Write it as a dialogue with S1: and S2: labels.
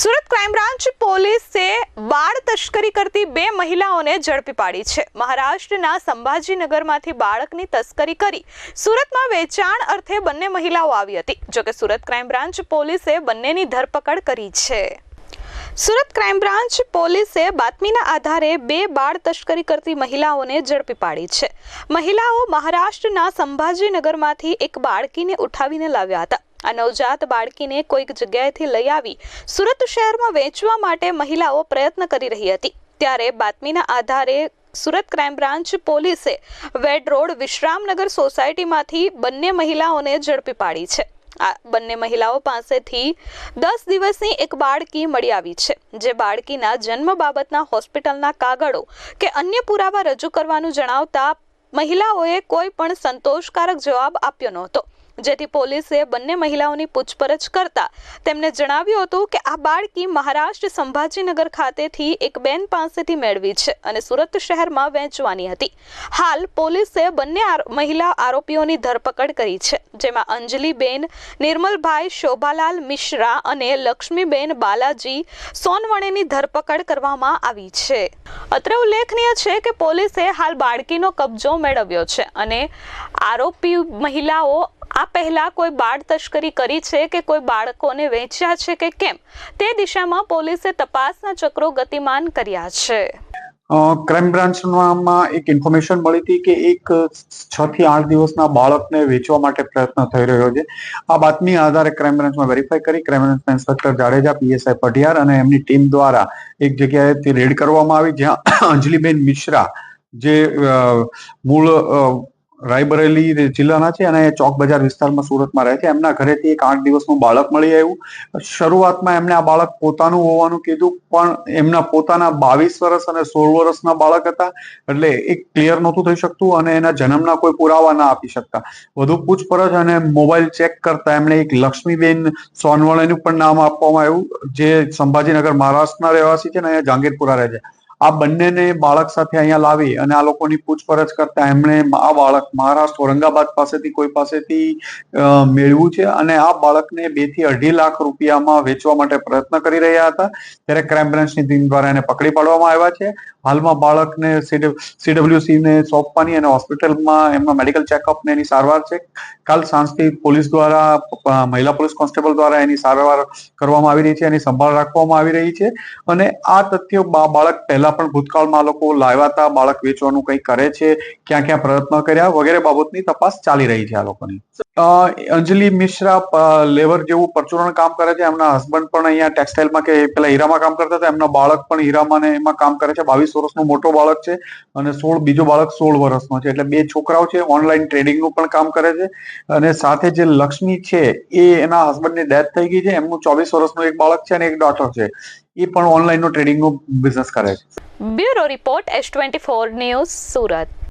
S1: Surat crime branch પોલીસે બાળ તસ્કરી કરતી બે મહિલાઓને ઝડપી પાડી છે. મહારાષ્ટ્રના સંભાજીનગરમાંથી બાળકની તસ્કરી કરી સુરતમાં વેચાણ અર્થે બંને મહિલાઓ આવી હતી. જોકે સુરત ક્રાઇમ બ્રાન્ચ પોલીસે બંનેની ધરપકડ કરી છે. સુરત ક્રાઇમ બ્રાન્ચ પોલીસે બાતમીના આધારે બે બાળ તસ્કરી કરતી મહિલાઓને ઝડપી પાડી છે. મહિલાઓ મહારાષ્ટ્રના સંભાજીનગરમાંથી એક બાળકીને ઉઠાવીને લાવ્યા હતા. આ નવજાત બાળકીને કોઈક જગ્યાએથી લઈ આવી સુરત શહેરમાં વેચવા માટે મહિલાઓ પ્રયત્ન કરી રહી હતી. ત્યારે બાતમીના આધારે સુરત ક્રાઇમ બ્રાન્ચ પોલીસે વેડ રોડ વિશ્રામનગર સોસાયટીમાંથી બંને મહિલાઓને ઝડપી પાડી છે. આ બંને મહિલાઓ પાસેથી દસ દિવસની એક બાળકી મળી આવી છે, જે બાળકીના જન્મ બાબતના હોસ્પિટલના કાગળો કે અન્ય પુરાવા રજૂ કરવાનું જણાવતા મહિલાઓએ કોઈ પણ સંતોષકારક જવાબ આપ્યો નહોતો. જેથી પોલીસે બંને મહિલાઓની પૂછપરછ કરતા તેમને જણાવ્યું હતું કે આ બાળકી મહારાષ્ટ્ર સંભાજીનગર ખાતેથી એક બેન પાસેથી મેળવી છે અને સુરત શહેરમાં વહેંચવાની હતી. હાલ પોલીસે બંને મહિલા આરોપીઓની ધરપકડ કરી છે, જેમાં અંજલિબેન, નિર્મલભાઈ શોભાલાલ મિશ્રા અને લક્ષ્મીબેન બાલાજી સોનવણેની ધરપકડ કરવામાં આવી છે. અત્રે ઉલ્લેખનીય છે કે પોલીસે હાલ બાળકીનો કબજો મેળવ્યો છે અને આરોપી મહિલાઓ આ પહેલા કોઈ બાળ તસ્કરી કરી છે કે કોઈ બાળકોને વેચ્યા છે કે કેમ? તે દિશામાં પોલીસે તપાસના ચક્રો ગતિમાન કર્યા છે.
S2: ક્રાઇમ બ્રાન્ચમાં એક ઇન્ફોર્મેશન મળી હતી કે એક છ થી આઠ દિવસના બાળકને વેચવા માટે પ્રયત્ન થઈ રહ્યો છે. આ બાતમી આધારે ક્રાઇમ બ્રાન્ચમાં વેરીફાઈ કરી ક્રાઇમ બ્રાન્ચના ઇન્સ્પેક્ટર જાડેજા પીએસઆઈ પઢિયાર અને એમની ટીમ દ્વારા એક જગ્યાએથી રેડ કરવામાં આવી, જ્યાં અંજલિબેન મિશ્રા જે મૂળ રાયબરેલી જિલ્લાના છે અને ચોક બજાર વિસ્તારમાં સુરતમાં રહે છે. એમના ઘરેથી એક આઠ દિવસનું બાળક મળી આવ્યું. શરૂઆતમાં એમને આ બાળક પોતાનું હોવાનું કીધું, પણ એમના પોતાના બાવીસ વર્ષ અને સોળ વર્ષના બાળક હતા. એટલે એક ક્લિયર નહોતું થઈ શકતું અને એના જન્મના કોઈ પુરાવા ના આપી શકતા. વધુ પૂછપરછ અને મોબાઈલ ચેક કરતા એમણે એક લક્ષ્મીબેન સોનવણેનું પણ નામ આપવામાં આવ્યું, જે સંભાજીનગર મહારાષ્ટ્રના રહેવાસી છે ને અહીંયા જાંગીરપુરા રહે છે. આ બંનેને બાળક સાથે અહીંયા લાવી અને આ લોકોની પૂછપરછ કરતા એમણે આ બાળક મહારાષ્ટ્ર ઔરંગાબાદ પાસેથી કોઈ પાસેથી મેળવ્યું છે અને આ બાળકને બેથી અઢી લાખ રૂપિયામાં વેચવા માટે પ્રયત્ન કરી રહ્યા હતા. ત્યારે ક્રાઇમ બ્રાન્ચની ટીમ દ્વારા એને પકડી પાડવામાં આવ્યા છે. હાલમાં બાળકને સીડબ્લ્યુસી ને સોંપવાની અને હોસ્પિટલમાં એમના મેડિકલ ચેકઅપ ને એની સારવાર છે. કાલ સાંજથી પોલીસ દ્વારા મહિલા પોલીસ કોન્સ્ટેબલ દ્વારા એની સારવાર કરવામાં આવી રહી છે, એની સંભાળ રાખવામાં આવી રહી છે. અને આ તથ્ય બાળક પહેલા પણ ભૂતકાળમાં લોકો લાવ્યા હતા, બાળક વેચવાનું કંઈ કરે છે, ક્યાં ક્યાં પ્રયત્ન કર્યા વગેરે બાબતની તપાસ ચાલી રહી છે આ લોકોની. અંજલિ મિશ્રા લેવર જેવું પરચુરણ કામ કરે છે, એમના હસબન્ડ પણ અહીંયા ટેક્સટાઇલમાં કે પેલા હીરામાં કામ કરતા હતા, એમના બાળક પણ હીરામાં ને એમાં કામ કરે છે, બાવીસ વર્ષનો મોટો બાળક છે અને સોળ, બીજો બાળક સોળ વર્ષનો છે, એટલે બે છોકરાઓ છે ઓનલાઈન ટ્રેડિંગનું પણ કામ કરે છે અને સાથે જે લક્ષ્મી છે, એ એના હસબન્ડની ડેથ થઈ ગઈ છે, એમનું ચોવીસ વર્ષનું એક બાળક છે અને એક ડોટર છે. એ પણ ઓનલાઈનનો ટ્રેડિંગનો બિઝનેસ કરે છે.
S1: Bureau report S twenty four news Surat.